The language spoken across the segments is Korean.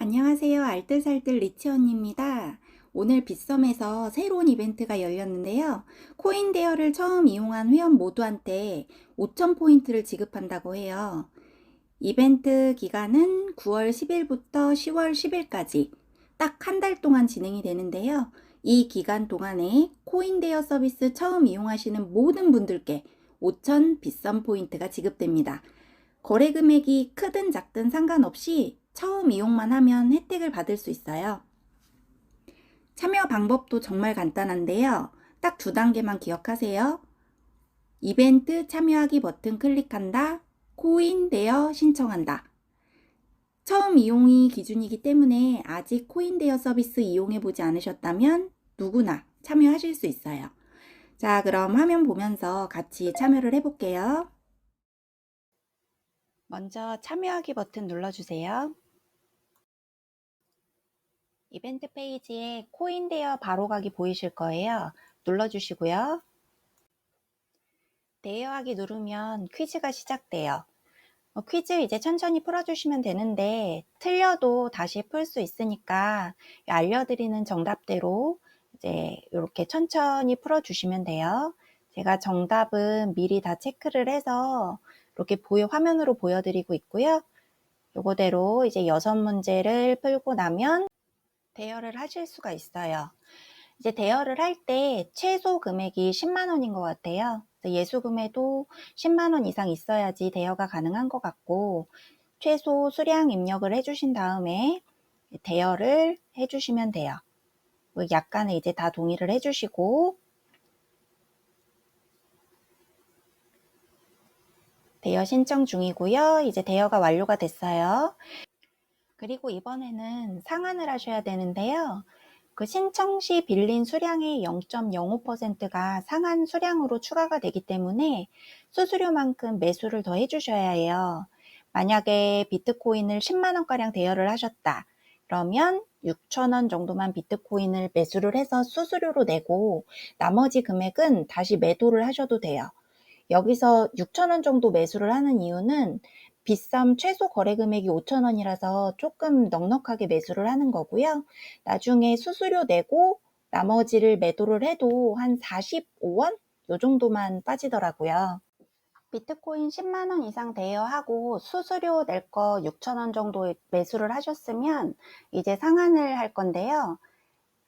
안녕하세요. 알뜰살뜰 리치 언니입니다. 오늘 빗썸에서 새로운 이벤트가 열렸는데요. 코인 대여를 처음 이용한 회원 모두한테 5,000포인트를 지급한다고 해요. 이벤트 기간은 9월 10일부터 10월 10일까지 딱 한 달 동안 진행이 되는데요. 이 기간 동안에 코인 대여 서비스 처음 이용하시는 모든 분들께 5,000 빗썸 포인트가 지급됩니다. 거래 금액이 크든 작든 상관없이 처음 이용만 하면 혜택을 받을 수 있어요. 참여 방법도 정말 간단한데요. 딱 두 단계만 기억하세요. 이벤트 참여하기 버튼 클릭한다. 코인 대여 신청한다. 처음 이용이 기준이기 때문에 아직 코인 대여 서비스 이용해 보지 않으셨다면 누구나 참여하실 수 있어요. 자, 그럼 화면 보면서 같이 참여를 해볼게요. 먼저 참여하기 버튼 눌러주세요. 이벤트 페이지에 코인 대여 바로 가기 보이실 거예요. 눌러주시고요. 대여하기 누르면 퀴즈가 시작돼요. 어, 퀴즈 이제 천천히 풀어주시면 되는데 틀려도 다시 풀 수 있으니까 알려드리는 정답대로 이제 이렇게 천천히 풀어주시면 돼요. 제가 정답은 미리 다 체크를 해서 이렇게 보여 화면으로 보여드리고 있고요. 요거대로 이제 여섯 문제를 풀고 나면 대여를 하실 수가 있어요. 이제 대여를 할 때 최소 금액이 10만 원인 것 같아요. 예수금에도 10만 원 이상 있어야지 대여가 가능한 것 같고 최소 수량 입력을 해주신 다음에 대여를 해주시면 돼요. 약간의 이제 다 동의를 해주시고 대여 신청 중이고요. 이제 대여가 완료가 됐어요. 그리고 이번에는 상환을 하셔야 되는데요. 그 신청 시 빌린 수량의 0.05%가 상한 수량으로 추가가 되기 때문에 수수료만큼 매수를 더 해주셔야 해요. 만약에 비트코인을 10만원가량 대여를 하셨다. 그러면 6천원 정도만 비트코인을 매수를 해서 수수료로 내고 나머지 금액은 다시 매도를 하셔도 돼요. 여기서 6천원 정도 매수를 하는 이유는 비썸 최소 거래 금액이 5천원이라서 조금 넉넉하게 매수를 하는 거고요. 나중에 수수료 내고 나머지를 매도를 해도 한 45원? 요 정도만 빠지더라고요. 비트코인 10만원 이상 대여하고 수수료 낼 거 6천원 정도 매수를 하셨으면 이제 상환을 할 건데요.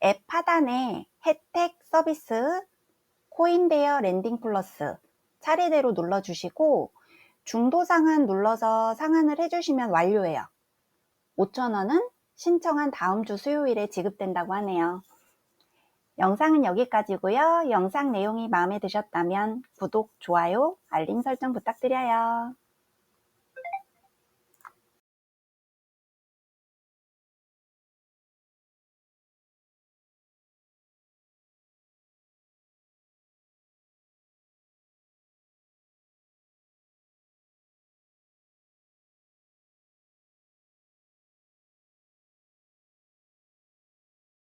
앱 하단에 혜택 서비스 코인 대여 랜딩 플러스 차례대로 눌러주시고 중도 상한 눌러서 상한을 해주시면 완료해요. 5,000원은 신청한 다음 주 수요일에 지급된다고 하네요. 영상은 여기까지고요. 영상 내용이 마음에 드셨다면 구독, 좋아요, 알림 설정 부탁드려요.